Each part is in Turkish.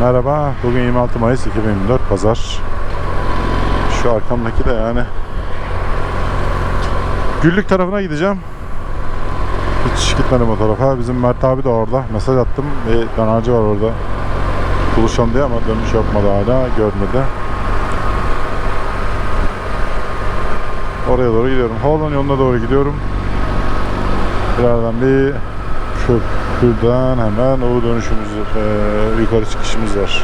Merhaba, bugün 26 Mayıs 2024 Pazar. Şu arkamdaki de yani Güllük tarafına gideceğim. Hiç gitmedim o tarafa. Bizim Mert abi de orada. Mesaj attım. Bir dönerci var orada. Buluşalım diye ama dönüş yapmadı hala. Görmedi. Oraya doğru gidiyorum. Havalan yoluna doğru gidiyorum. Birazdan bir köprüden hemen o dönüşümüz, eee, yukarı çıkışımız var.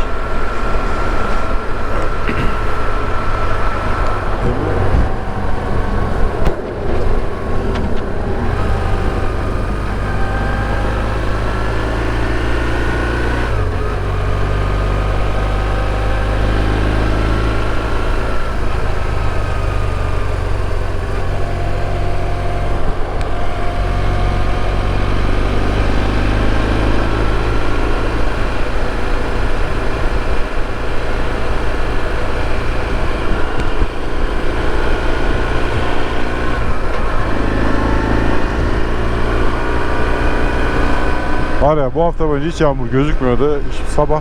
Var ya bu hafta boyunca hiç yağmur gözükmüyordu. Şimdi sabah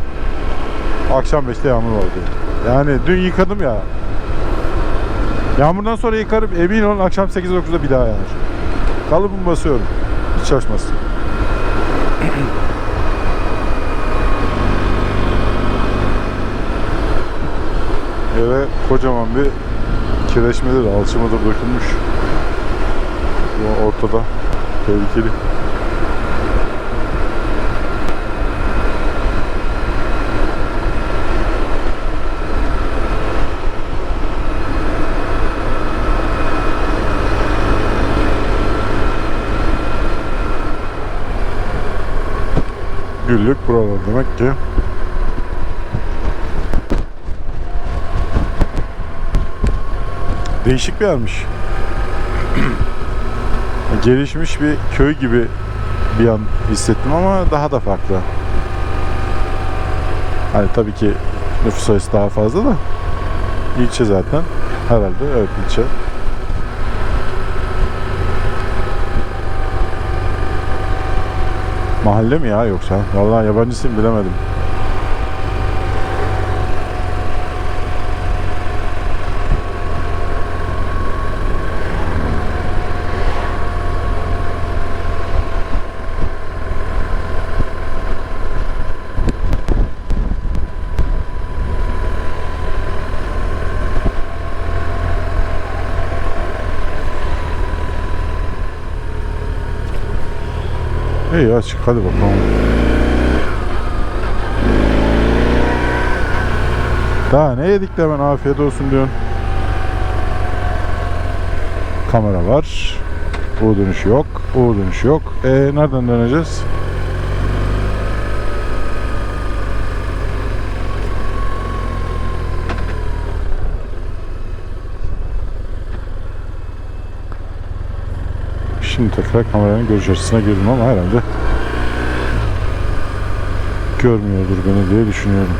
akşam 5'te yağmur vardı. Yani dün yıkadım ya. Yağmurdan sonra yıkarım emin olun akşam 8-9'da bir daha yağar. Kalıbımı basıyorum. Hiç şaşmaz. Eve kocaman bir kireçmedir, alçımadır dökülmüş. Ortada. Tehlikeli. Güllük buralar demek ki. Değişik bir yermiş. Gelişmiş bir köy gibi bir an hissettim ama daha da farklı. Hani tabii ki nüfus sayısı daha fazla da ilçe zaten herhalde evet ilçe. Mahalle mi ya yoksa? Vallahi yabancısıyım bilemedim. Hadi bakalım. Daha ne yedik de hemen afiyet olsun diyorsun. Kamera var. U dönüşü yok. U dönüşü yok. E nereden döneceğiz? Şimdi tekrar kameranın görüş açısına girdim ama herhalde görmüyordur beni diye düşünüyorum.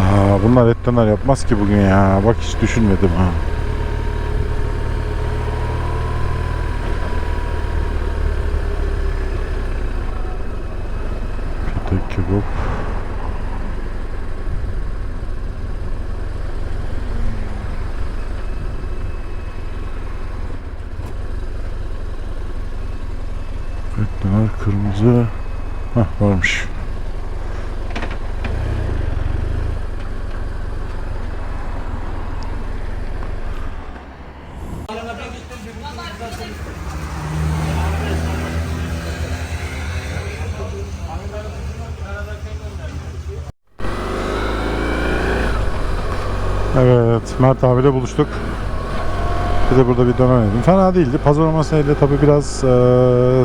Aa, bunlar et döner yapmaz ki bugün ya. Bak hiç düşünmedim ha. Kötek kebap. Varmış. Evet, Mert abiyle buluştuk. Bir de burada bir döner yedim. Fena değildi. Pazar olmasıyla tabii biraz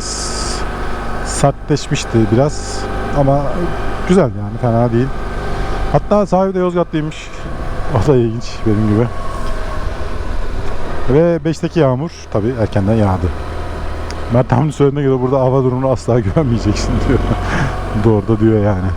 s- sertleşmişti biraz. Ama güzel yani fena değil. Hatta sahibi de Yozgatlıymış. O da ilginç benim gibi. Ve 5'teki yağmur tabii erkenden yağdı. Mert Hamdi söylediğine göre burada hava durumuna asla güvenmeyeceksin diyor. Doğru da diyor yani.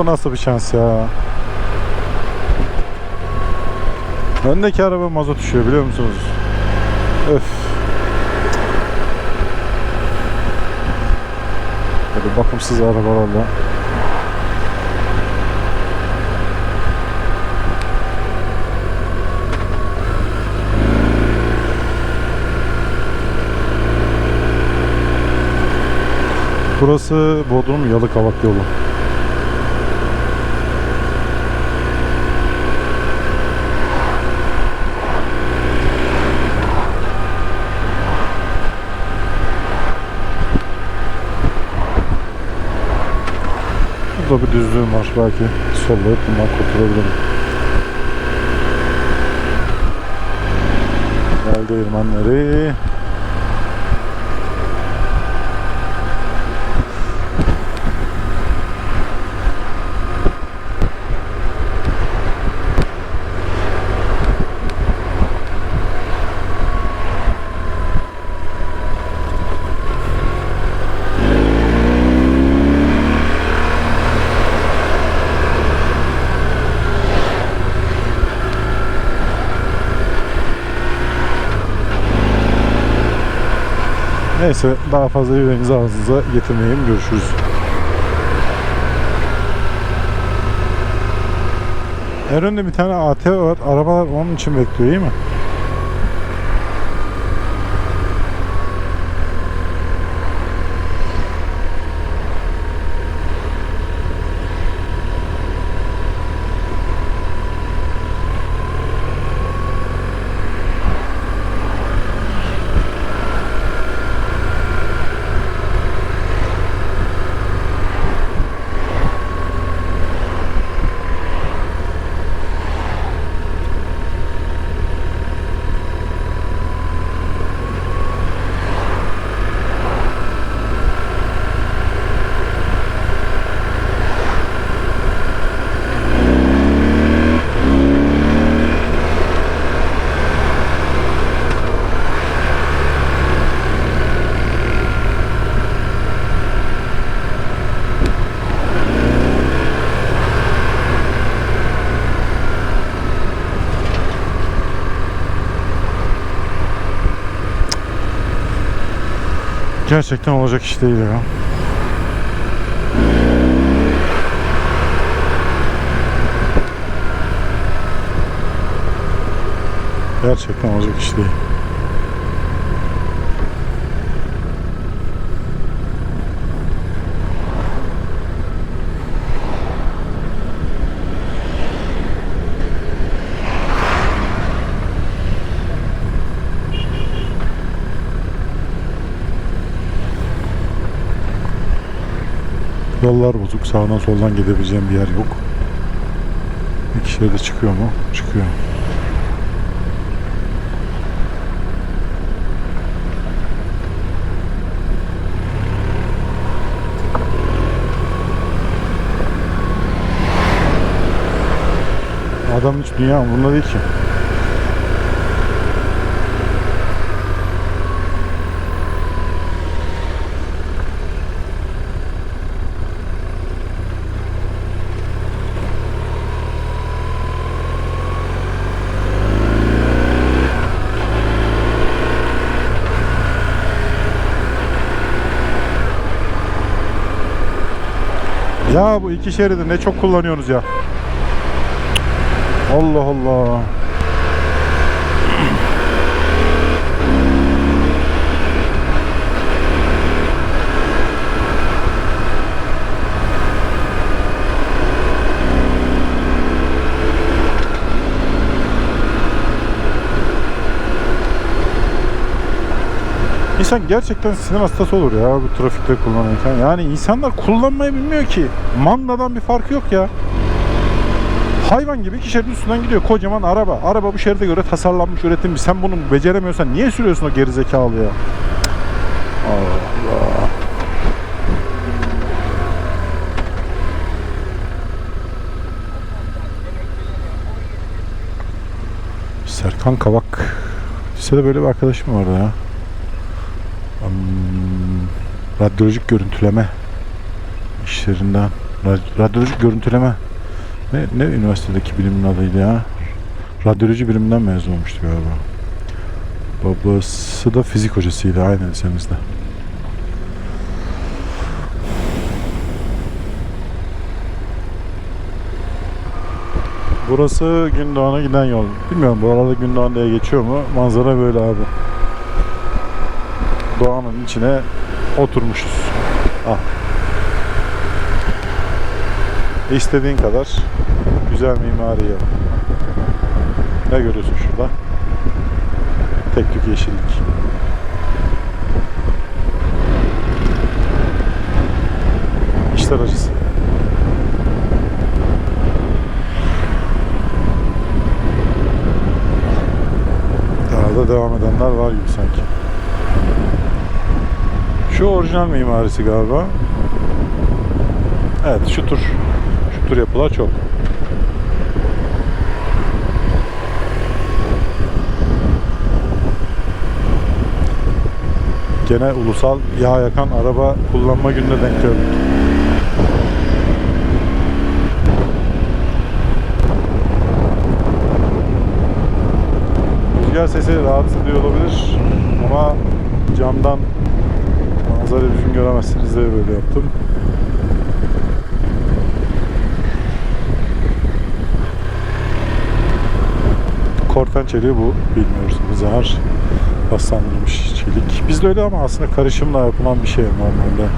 Bu nasıl bir şans ya? Öndeki araba mazot düşüyor biliyor musunuz? Öf. Böyle bakımsız arabalarla. Burası Bodrum Yalıkavak yolu. Burada bir düzlüğüm var. Belki sollayıp bundan kurtulabilirim. Gel değirmenleri. Neyse daha fazla yüreğinizi ağzınıza getirmeyeyim. Görüşürüz. En önde bir tane AT var. Arabalar onun için bekliyor iyi mi? Gerçekten olacak iş değil ya. Gerçekten olacak iş değil. Yollar bozuk. Sağdan soldan gidebileceğim bir yer yok. İki şeride çıkıyor mu? Çıkıyor. Adam hiç dünya umurunda değil ki. Ya bu iki şeridi ne çok kullanıyorsunuz ya. Allah Allah. İnsan gerçekten sinir hastası olur ya bu trafikte kullanırken. Yani insanlar kullanmayı bilmiyor ki. Mandadan bir farkı yok ya. Hayvan gibi iki şeridin üstünden gidiyor. Kocaman araba. Araba bu şeride göre tasarlanmış, üretilmiş. Sen bunu beceremiyorsan niye sürüyorsun o gerizekalı ya? Allah. Serkan Kavak. Lisede böyle bir arkadaşım vardı ya. Radyolojik görüntüleme işlerinden Rad- Radyoloji görüntüleme. Ne, ne üniversitedeki bilimin adıydı ya? Radyoloji biliminden mezun olmuştu galiba. Babası da fizik hocasıydı aynı lisemizde. Burası Gündoğan'a giden yol. Bilmiyorum buralarda Gündoğan diye geçiyor mu? Manzara böyle abi. Doğanın içine oturmuşuz. Ah. İstediğin kadar güzel mimari yap. Ne görüyorsun şurada? Tek tük yeşillik. İşler acısı. Daha da devam edenler var gibi sanki. Şu orijinal mimarisi galiba. Evet şu tür şu tür yapılar çok. Gene ulusal yağ yakan araba kullanma gününe denk geldik. Rüzgar sesi rahatsız ediyor olabilir ama camdan manzara düzgün göremezsiniz diye böyle yaptım. Korten çeliği bu bilmiyoruz bu zahar paslandırılmış çelik. Bizde öyle ama aslında karışımla yapılan bir şey normalde.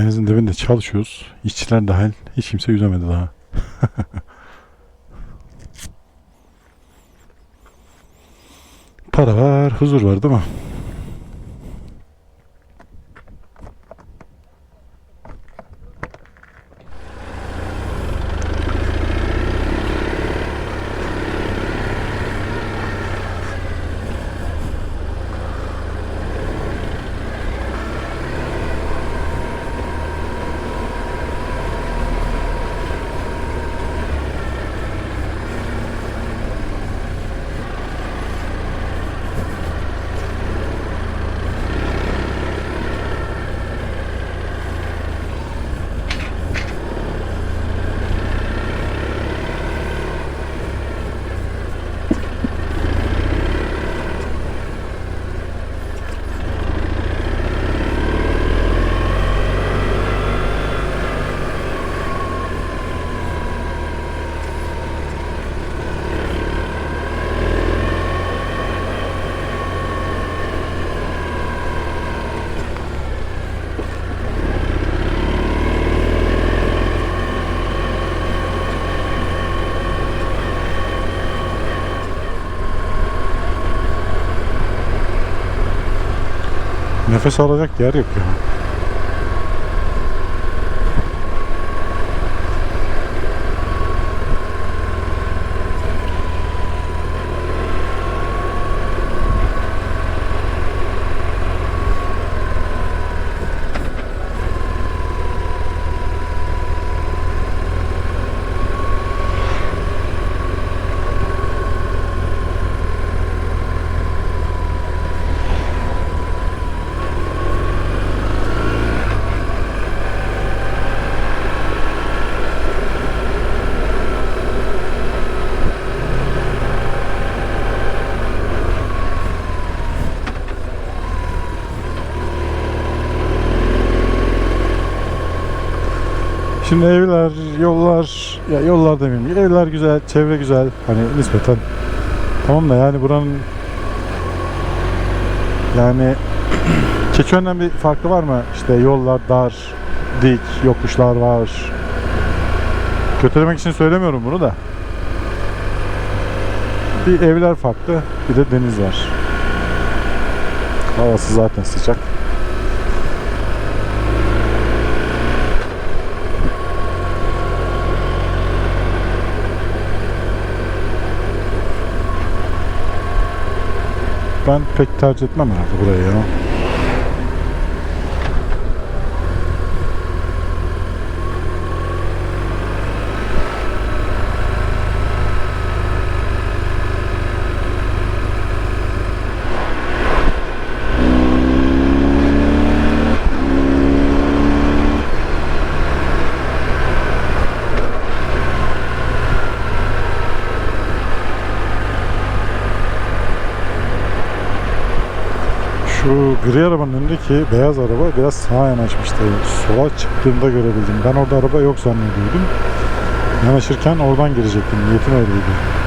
Denizin dibinde çalışıyoruz. İşçiler dahil hiç kimse yüzemedi daha. Para var, huzur var değil mi? Nefes alacak yer yok ya. Şimdi evler, yollar, ya yollar demeyeyim. Evler güzel, çevre güzel. Hani nispeten. Tamam da yani buranın yani Keçiören'den bir farklı var mı? İşte yollar dar, dik, yokuşlar var. Kötülemek için söylemiyorum bunu da. Bir evler farklı, bir de deniz var. Havası zaten sıcak. Ben pek tercih etmem herhalde burayı ya. Şu gri arabanın önündeki beyaz araba biraz sağa yanaşmıştı. Sola çıktığımda görebildim. Ben orada araba yok zannediyordum. Yanaşırken oradan girecektim. Niyetim öyleydi.